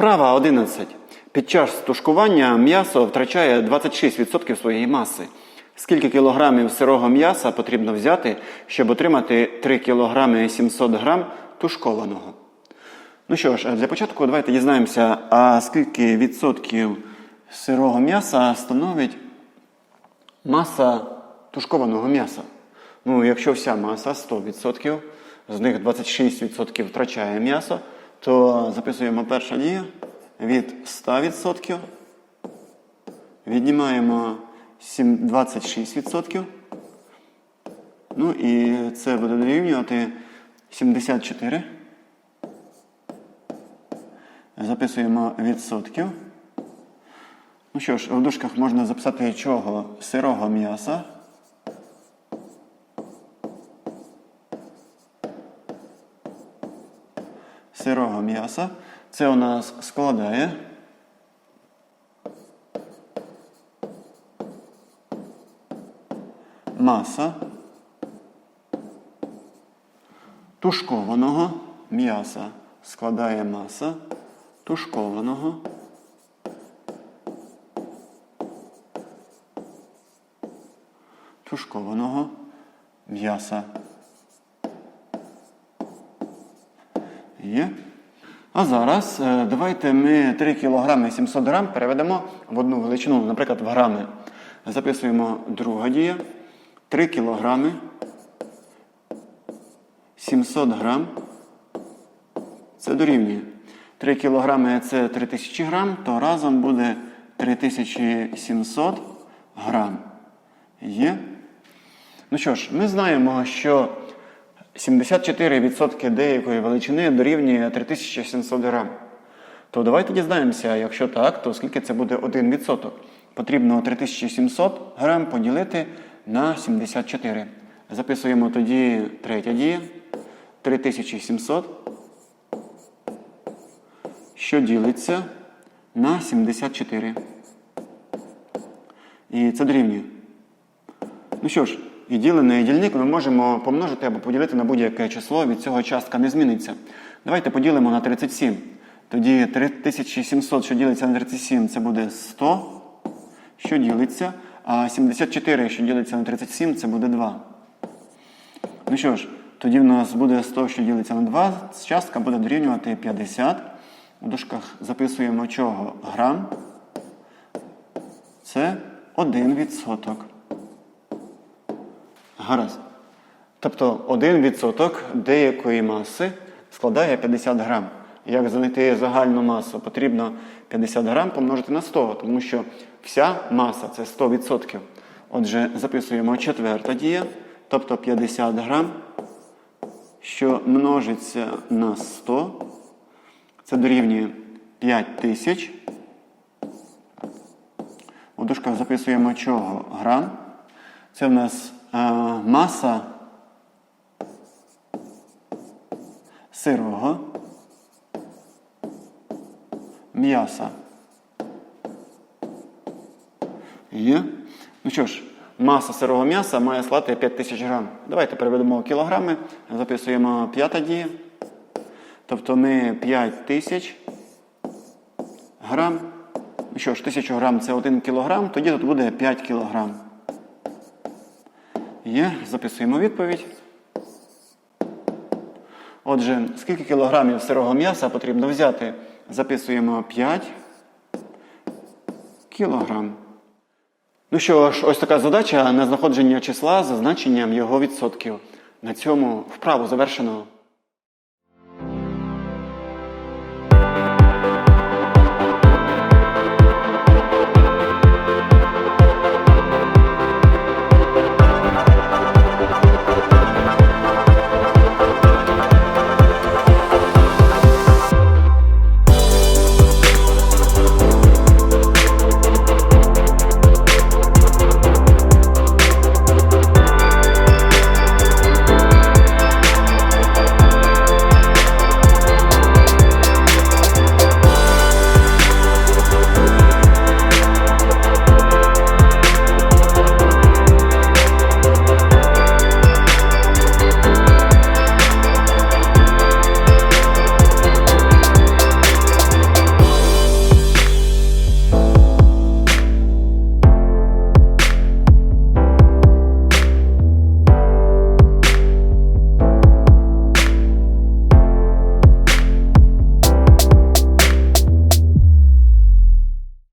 Вправа 11. Під час тушкування м'ясо втрачає 26% своєї маси. Скільки кілограмів сирого м'яса потрібно взяти, щоб отримати 3 кілограми 700 грам тушкованого? Ну що ж, для початку давайте дізнаємося, а скільки відсотків сирого м'яса становить маса тушкованого м'яса. Ну, якщо вся маса 100%, з них 26% втрачає м'ясо, то записуємо перша дія від 100%, віднімаємо 26%. Ну і це буде дорівнювати 74. Записуємо відсотків. Ну що ж, в дужках можна записати чого? Сирого м'яса. Сирого м'яса. Це у нас складає. Маса тушкованого м'яса. Складає маса тушкованого. тушкованого м'яса. Є. А зараз е, давайте ми 3 кг 700 грам переведемо в одну величину, наприклад, в грами. Записуємо друга дія. 3 кг 700 грам. Це дорівнює. 3 кг це 3000 грам, то разом буде 3700 грам. Є. Ну що ж, ми знаємо, що 74% деякої величини дорівнює 3700 грам. То давайте дізнаємося, якщо так, то скільки це буде 1%. Потрібно 3700 грам поділити на 74. Записуємо тоді третя дія. 3700, що ділиться на 74. І це дорівнює. Ну що ж, і ділений дільник ми можемо помножити або поділити на будь-яке число, від цього частка не зміниться. Давайте поділимо на 37. Тоді 3700, що ділиться на 37, це буде 100, що ділиться, а 74, що ділиться на 37, це буде 2. Ну що ж, тоді в нас буде 100, що ділиться на 2, частка буде дорівнювати 50. У дужках записуємо чого? Грам. Це 1%. Гаразд. Тобто 1% деякої маси складає 50 грам. Як знайти загальну масу, потрібно 50 грам помножити на 100, тому що вся маса це 100%. Отже, записуємо четверта дія, тобто 50 грам, що множиться на 100. Це дорівнює 5 тисяч. У дужках записуємо чого? Грам. Це в нас маса сирого м'яса. Є. Ну що ж, маса сирого м'яса має склати 5000 грам. Давайте переведемо в кілограми. Записуємо п'ята дія. Тобто ми 5000 грам. Ну що ж, 1000 грам це 1 кілограм, тоді тут буде 5 кілограм. Є, записуємо відповідь. Отже, скільки кілограмів сирого м'яса потрібно взяти? Записуємо 5 кілограм. Ну що ж, ось така задача на знаходження числа за значенням його відсотків. На цьому вправу завершено.